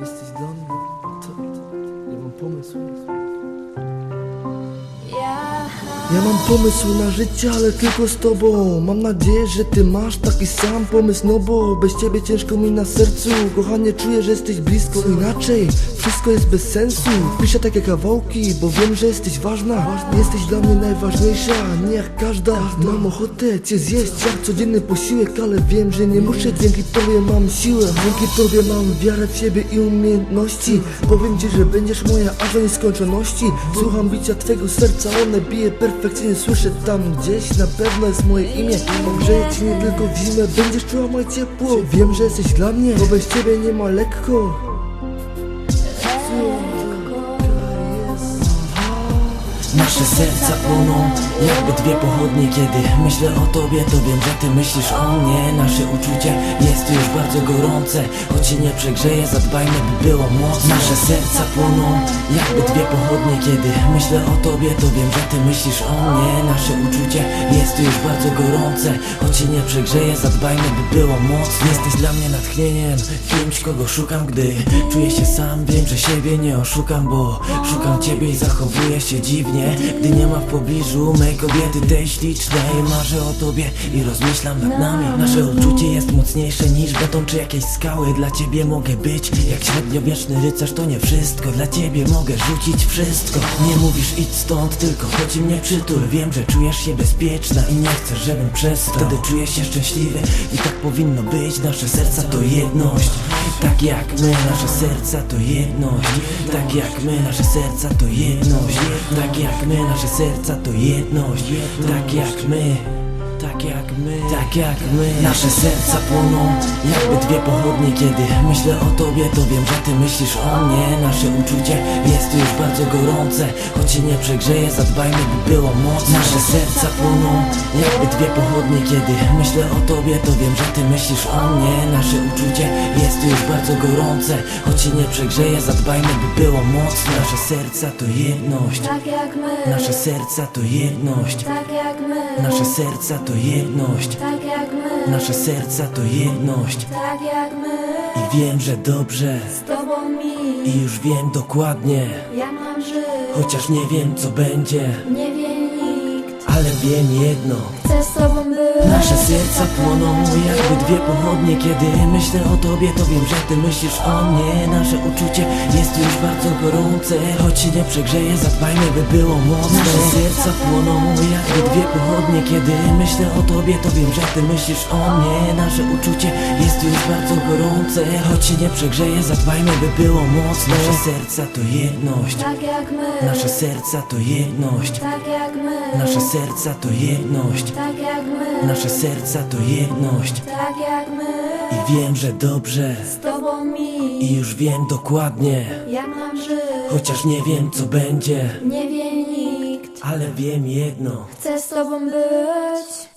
This is done. Ja mam pomysł na życie, ale tylko z tobą. Mam nadzieję, że ty masz taki sam pomysł. No bo bez ciebie ciężko mi na sercu. Kochanie, czuję, że jesteś blisko. Inaczej, wszystko jest bez sensu. Piszę takie kawałki, bo wiem, że jesteś ważna. Jesteś dla mnie najważniejsza, nie jak każda. Mam ochotę cię zjeść jak codzienny posiłek Ale wiem, że nie muszę, dzięki tobie mam siłę Dzięki tobie mam wiarę w siebie i umiejętności. Powiem ci, że będziesz moja aż do nieskończoności. Słucham bicia twego serca, one bije perfekcyjnie Słyszę tam gdzieś, na pewno jest moje imię. Ogrzeję ci nie tylko w zimę, będziesz czuła moje ciepło. Wiem, że jesteś dla mnie, bo bez ciebie nie ma lekko Nasze serca płoną jakby dwie pochodnie. Kiedy myślę o tobie to wiem, że ty myślisz o mnie. Nasze uczucie jest już bardzo gorące Choć się nie przegrzeje, zadbajmy by było mocne Nasze serca płoną jakby dwie pochodnie. Kiedy myślę o tobie to wiem, że ty myślisz o mnie. Nasze uczucie jest już bardzo gorące Choć się nie przegrzeje, zadbajmy by było mocne Jesteś dla mnie natchnieniem, kimś kogo szukam. Gdy czuję się sam, wiem, że siebie nie oszukam Bo szukam ciebie i zachowuję się dziwnie Gdy nie ma w pobliżu mej kobiety tej ślicznej. Marzę o tobie i rozmyślam nad nami. Nasze uczucie jest mocniejsze niż beton czy jakieś skały. Dla ciebie mogę być jak średniowieczny rycerz To nie wszystko, dla ciebie mogę rzucić wszystko. Nie mówisz idź stąd, tylko chodzi mnie przytul. Wiem, że czujesz się bezpieczna i nie chcesz, żebym przestał. Wtedy czuję się szczęśliwy i tak powinno być. Nasze serca to jedność. Tak jak my, nasze serca to jedność. Tak jak my, nasze serca to jedność. Tak jak my, nasze serca to jedność. Tak jak my tak jak my, tak jak my. Nasze serca płoną jakby dwie pochodnie. Kiedy myślę o tobie to wiem, że ty myślisz o mnie. Nasze uczucie jest już bardzo gorące Choć się nie przegrzeje, zadbajmy by było mocne Nasze serca płoną jakby dwie pochodnie. Kiedy myślę o tobie to wiem, że ty myślisz o mnie. Nasze uczucie jest już bardzo gorące Choć się nie przegrzeje, zadbajmy by było mocne Nasze serca to jedność. Tak jak my, Nasze serca to jedność. Tak jak my, Nasze serca to jedność. Tak jak my, Nasze serca to jedność. Tak jak my. I wiem, że dobrze. Z tobą mi, I już wiem dokładnie. Ja mam żyć, Chociaż nie wiem co będzie. Nie wie nikt. Ale wiem jedno. Chcę z tobą być. Nasze serca płoną jakby dwie pochodnie. Kiedy myślę o tobie to wiem, że ty myślisz o mnie. Nasze uczucie jest już bardzo gorące. Choć się nie przegrzeje, zadbajmy by było mocne. Nasze serca płoną jakby dwie pochodnie. Kiedy myślę o tobie to wiem, że ty myślisz o mnie. Nasze uczucie jest już bardzo gorące. Choć się nie przegrzeje, zadbajmy by było mocne. Nasze serca to jedność. Tak jak my, Nasze serca to jedność. Tak jak my, Nasze serca to jedność. Tak jak my, Nasze serca to jedność. Tak jak my. I wiem, że dobrze. Z tobą mi, I już wiem dokładnie. Ja mam żyć, Chociaż nie wiem co będzie. Nie wie nikt. Ale wiem jedno. Chcę z tobą być.